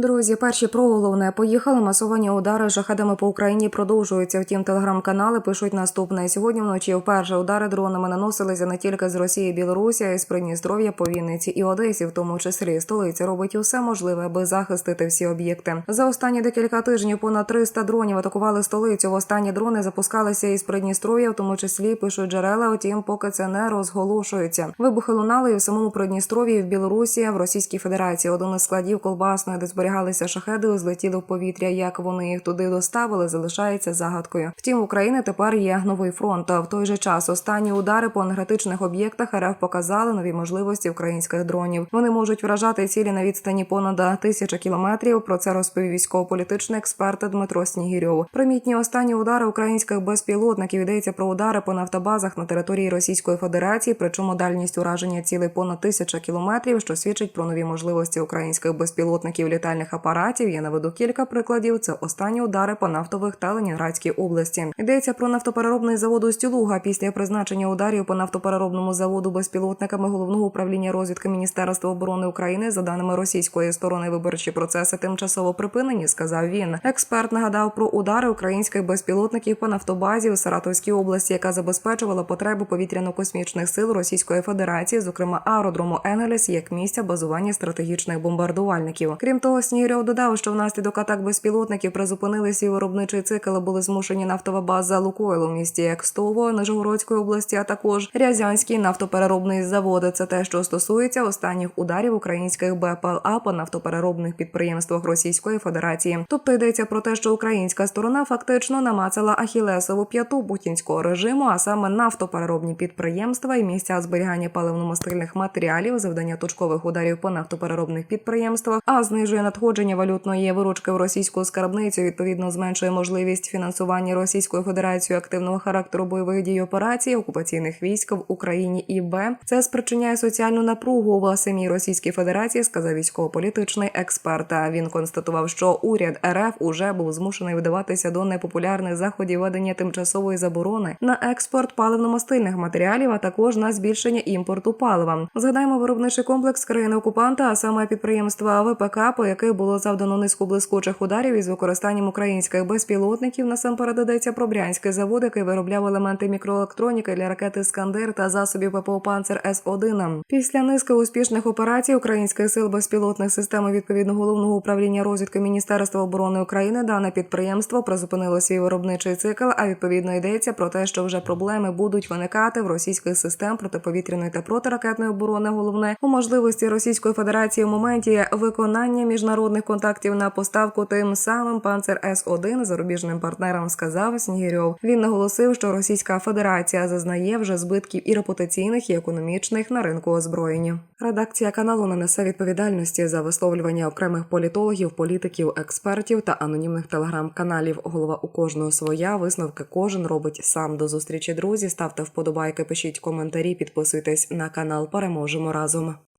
Друзі, перші про головне поїхали. Масовані удари шахедами по Україні продовжуються. Втім, телеграм-канали пишуть наступне. Сьогодні вночі вперше удари дронами наносилися не тільки з Росії, Білорусі, а й з Придністров'я по Вінниці і Одесі, в тому числі столиця робить усе можливе, аби захистити всі об'єкти. За останні декілька тижнів понад 300 дронів атакували столицю. В Останні дрони запускалися із Придністров'я, в тому числі пишуть джерела. Втім, поки це не розголошується. Вибухи лунали і в самому Придністров'ї, в Білорусі, в Російській Федерації. Один із складів колбасної, де зберігалися шахеди, злетіли в повітря. Як вони їх туди доставили, залишається загадкою. Втім, України тепер є новий фронт. В той же час останні удари по енергетичних об'єктах РФ показали нові можливості українських дронів. Вони можуть вражати цілі на відстані понад тисяча кілометрів. Про це розповів військово-політичний експерт Дмитро Снігірьов. Примітні останні удари українських безпілотників йдеться про удари по нафтобазах на території Російської Федерації. Причому дальність ураження цілей понад тисяча кілометрів, що свідчить про нові можливості українських безпілотників літальних апаратів. Я наведу кілька прикладів. Це останні удари по нафтових та Ленінградській області. Йдеться про нафтопереробний завод Устюлуга після призначення ударів по нафтопереробному заводу безпілотниками головного управління розвідки Міністерства оборони України. За даними російської сторони, виборчі процеси тимчасово припинені. Сказав він. Експерт нагадав про удари українських безпілотників по нафтобазі у Саратовській області, яка забезпечувала потреби повітряно-космічних сил Російської Федерації, зокрема аеродрому Енгелес, як місця базування стратегічних бомбардувальників. Крім того, Снігирьов додав, що внаслідок атак безпілотників призупинили свій виробничий цикл, і були змушені нафтова база Лукойл у місті Екстово Нижегородської області, а також Рязанський нафтопереробний завод. Це те, що стосується останніх ударів українських БПЛА по нафтопереробних підприємствах Російської Федерації. Тобто йдеться про те, що українська сторона фактично намацала ахілесову п'яту путінського режиму, а саме нафтопереробні підприємства і місця зберігання паливно-мастильних матеріалів, завдання точкових ударів по нафтопереробних підприємствах, а знижує надходження валютної виручки в російську скарбницю. Відповідно, зменшує можливість фінансування Російською Федерацією активного характеру бойових дій операцій окупаційних військ в Україні і Б. Це спричиняє соціальну напругу в самій Російській Федерації, сказав військово-політичний експерт. Він констатував, що уряд РФ уже був змушений вдаватися до непопулярних заходів ведення тимчасової заборони на експорт паливно-мастильних матеріалів, а також на збільшення імпорту палива. Згадаємо виробничий комплекс країни окупанта, а саме підприємства ВПК, по яких було завдано низку блискучих ударів із використанням українських безпілотників. Насамперед йдеться про брянський завод, який виробляв елементи мікроелектроніки для ракети Скандер та засобів ППО «Панцер С-1». Після низки успішних операцій українських сил безпілотних систем відповідно головного управління розвідки Міністерства оборони України дане підприємство призупинило свій виробничий цикл. А відповідно йдеться про те, що вже проблеми будуть виникати в російських систем протиповітряної та протиракетної оборони. Головне у можливості Російської Федерації в моменті виконання міжнародних контактів на поставку тим самим панцер С 1 зарубіжним партнерам сказав Снігірьов. Він наголосив, що Російська Федерація зазнає вже збитків і репутаційних, і економічних на ринку озброєння. Редакція каналу не несе відповідальності за висловлювання окремих політологів, політиків, експертів та анонімних телеграм-каналів. Голова у кожного своя висновки кожен робить сам. До зустрічі друзі. Ставте вподобайки, пишіть коментарі, підписуйтесь на канал. Переможемо разом.